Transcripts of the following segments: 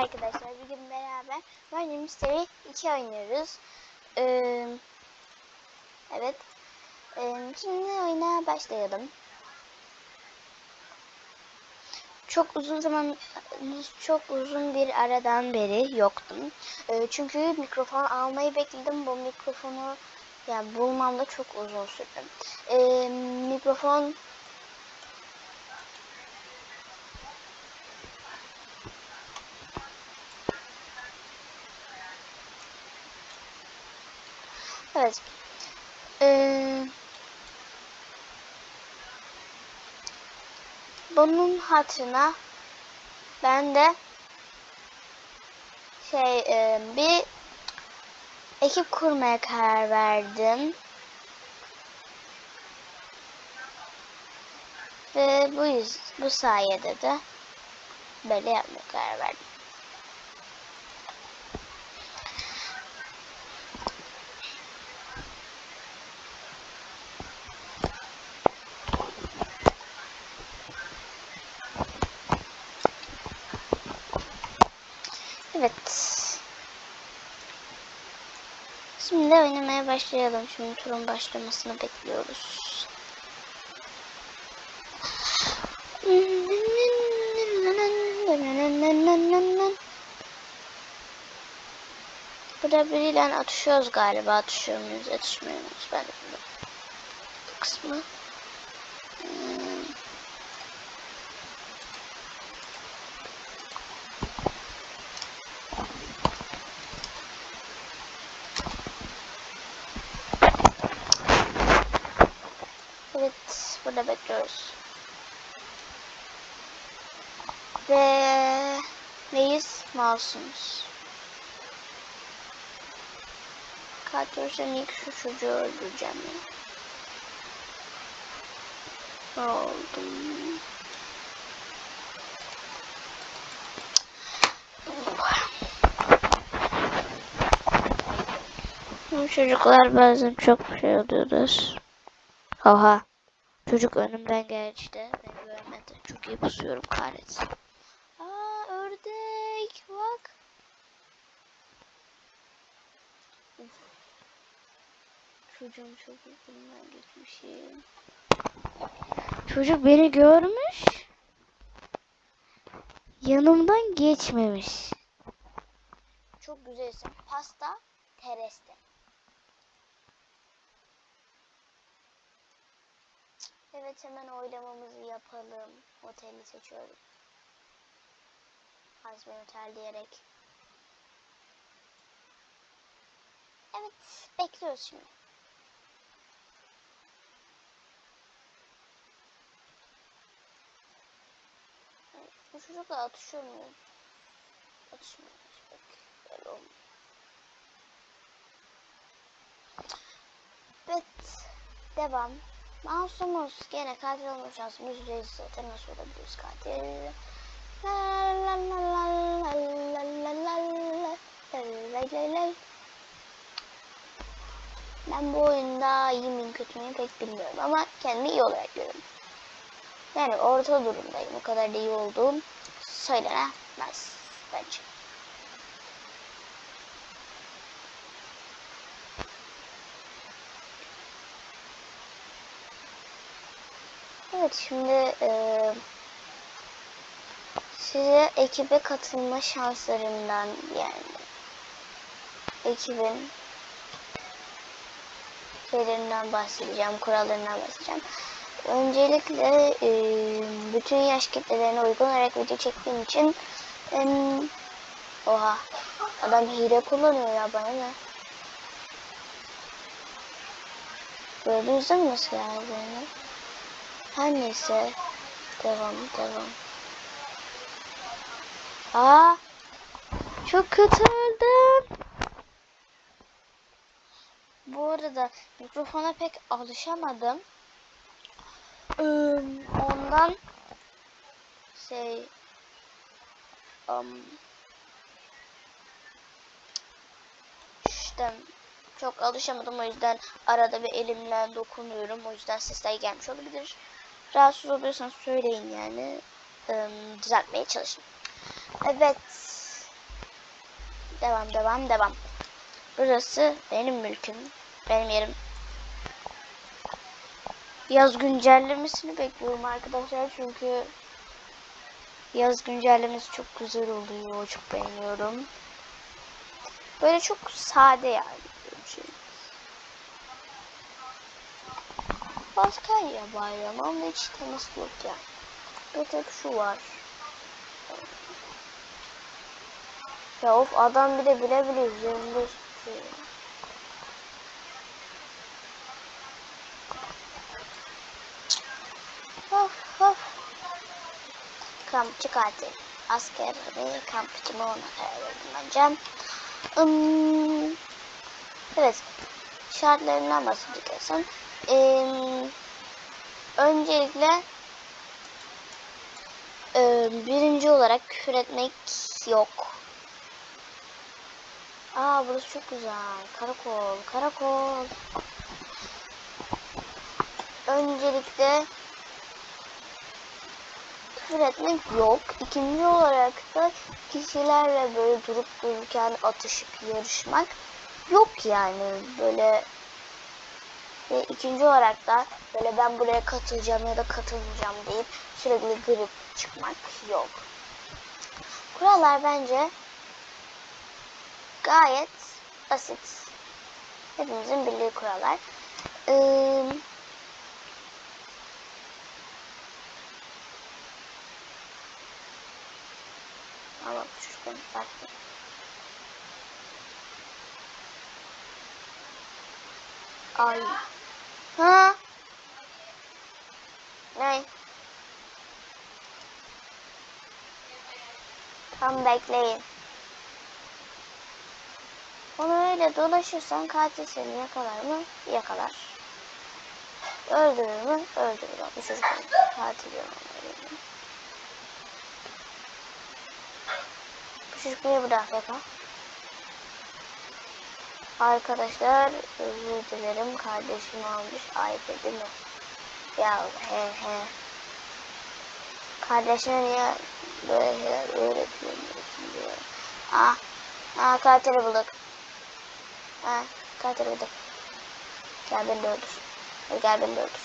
arkadaşlar. Bugün beraber Murder Mystery 2 oynuyoruz. Ee, evet. Ee, şimdi oyuna başlayalım. Çok uzun zaman, çok uzun bir aradan beri yoktum. Ee, çünkü mikrofon almayı bekledim. Bu mikrofonu yani bulmamda çok uzun sürdü. Ee, mikrofon Evet. Ee, bunun hatırına ben de şey e, bir ekip kurmaya karar verdim. Ve bu yüz, bu sayede de böyle yapmaya karar verdim. Evet. Şimdi oynamaya başlayalım. Şimdi turun başlamasını bekliyoruz. Burada biriyle atışıyoruz galiba. Atışıyor muyuz? Atışmıyor muyuz? Ben de. Bu kısmı. Hmm. Evet, burada bekliyoruz. Ve neyiz? Masumuz. Kaçırsan ilk şu çocuğu öldüreceğim ya. Ne oldu? Bu çocuklar bazen çok şey oluyorlar. Oha. Çocuk önümden geçti. Beni görmedi. Çok iyi pusuyorum kahretsin. Çocuğum çok yakından geçmişim. Çocuk beni görmüş. Yanımdan geçmemiş. Çok güzel isim. Pasta Tereste. Evet hemen oylamamızı yapalım. Oteli seçiyorum. Azmi Otel diyerek. Evet bekliyoruz şimdi. Evet, bu çocukla atışıyor muyum? Atışmıyoruz. Peki. Evet. Devam. Masumuz gene katil olma şansımız yüzde yüz zaten nasıl olabiliriz katil? La la la la la la la la la la la la Ben bu oyunda iyi miyim kötü müyüm pek bilmiyorum ama kendimi iyi olarak görüyorum. Yani orta durumdayım. O kadar da iyi olduğum söylenemez bence. Evet şimdi e, size ekibe katılma şanslarından yani ekibin şeylerinden bahsedeceğim, kurallarından bahsedeceğim. Öncelikle e, bütün yaş kitlelerine uygun olarak video çektiğim için e, oha adam hile kullanıyor ya bana ne? Mü nasıl yazdığını? Her neyse. Devam devam. Aa! Çok kötü öldüm. Bu arada mikrofona pek alışamadım. Ondan şey um, işte çok alışamadım o yüzden arada bir elimle dokunuyorum o yüzden sesler gelmiş olabilir. Rahatsız oluyorsanız söyleyin yani. Ee, düzeltmeye çalışın. Evet. Devam devam devam. Burası benim mülküm. Benim yerim. Yaz güncellemesini bekliyorum arkadaşlar çünkü yaz güncellemesi çok güzel oluyor. Çok beğeniyorum. Böyle çok sade yani. Şey. Paskalya bayramı ama hiç temas yok yani. Bir tek şu var. Ya of adam bir de bile bile üzerinde tutuyor. Of of. Kampçı katil. Asker ve kampçı mı ona karar verdim bence. Hmm, evet. Şartlarından bahsedecek olsam. Ee, öncelikle e, birinci olarak küfür etmek yok. Aa burası çok güzel. Karakol, karakol. Öncelikle küfür etmek yok. İkinci olarak da kişilerle böyle durup dururken atışıp yarışmak yok yani. Böyle ve ikinci olarak da böyle ben buraya katılacağım ya da katılmayacağım deyip sürekli grip çıkmak yok. Kurallar bence gayet basit. Hepimizin bildiği kurallar. Ee, ama çocuklar farklı. Ay. Ha? Ne? Tam bekleyin. Onu öyle dolaşırsan katil seni yakalar mı? Yakalar. Öldürür mü? Öldürür. Bu çocuk katil diyorum. Burada AFK? Arkadaşlar özür dilerim kardeşim almış iPad'imi. Ya he he. Kardeşine niye böyle şeyler öğretiyorsun diyor. Ah, ah katili bulduk. Ha, katili bulduk. Gel beni de öldür. Gel beni de öldür.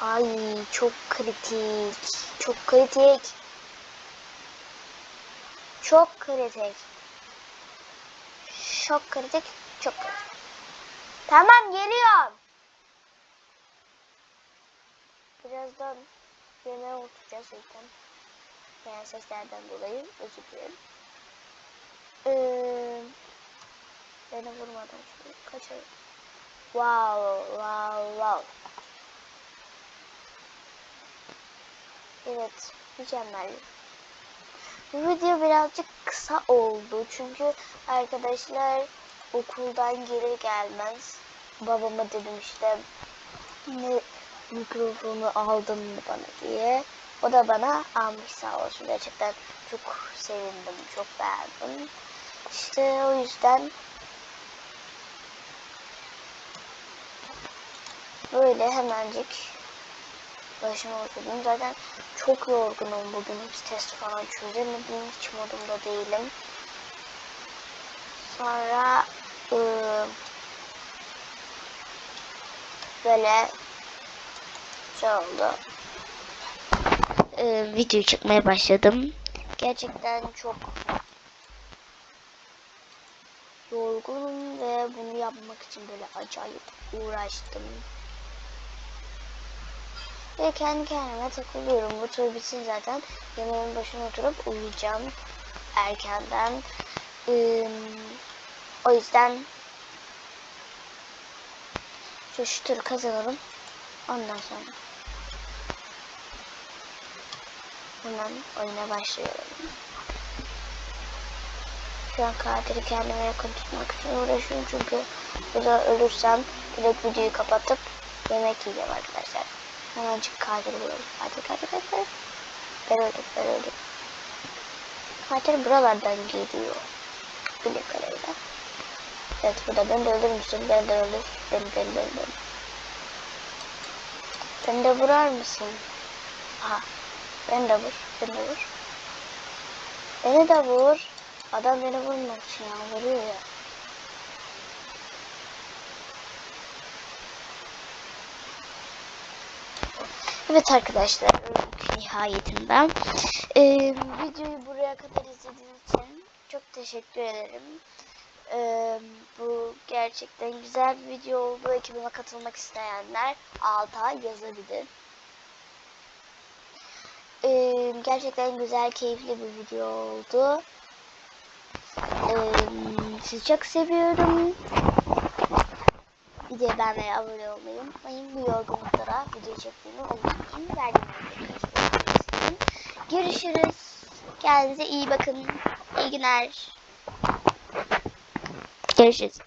Ay çok kritik. Çok kritik. Çok kritik. Çok kritik. Çok kritik. Tamam geliyorum. Birazdan yemeğe oturacağız zaten. Yani seslerden dolayı özür dilerim. Ee, beni vurmadan şöyle kaçayım. Wow, wow, wow. Evet, mükemmel. Bu video birazcık kısa oldu çünkü arkadaşlar okuldan gelir gelmez babama dedim işte ne mikrofonu aldın mı bana diye. O da bana almış sağ olsun. Gerçekten çok sevindim, çok beğendim. İşte o yüzden böyle hemencik başıma oturdum. Zaten çok yorgunum bugün. Hiç test falan çözemedim. Hiç modumda değilim. Sonra ıı, böyle şey oldu. Ee, video çekmeye başladım. Gerçekten çok yorgunum ve bunu yapmak için böyle acayip uğraştım. Ve kendi kendime takılıyorum. Bu tur bitsin zaten. Yemeğin başına oturup uyuyacağım. Erkenden. Ee, o yüzden şu, şu turu kazanalım. Ondan sonra hemen oyuna başlıyorum. Şu an katili kendime yakın tutmak için uğraşıyorum çünkü burada ölürsem direkt videoyu kapatıp yemek yiyeceğim arkadaşlar. Hemen çık katili buluyorum. Katil katil katil. Ben öldüm ben öldüm. Katil buralardan geliyor. Bildiğim kadarıyla. Evet burada beni de öldürür müsün? Beni de öldür. Beni beni beni beni. Beni de vurar mısın? Aha. Beni de vur. Beni de vur. Beni de vur. Adam beni vurmak için yalvarıyor ya. Evet arkadaşlar öldük nihayetinden. Ee, videoyu buraya kadar izlediğiniz için çok teşekkür ederim. Ee, bu gerçekten güzel bir video oldu. Ekibime katılmak isteyenler alta yazabilir. Ee, gerçekten güzel, keyifli bir video oldu. Ee, sizi çok seviyorum. Videoya beğenmeyi, abone olmayı unutmayın. Bu yorgunluklara video çektiğimi unutmayın. Arkadaşlar. Görüşürüz. Kendinize iyi bakın. İyi günler. Görüşürüz.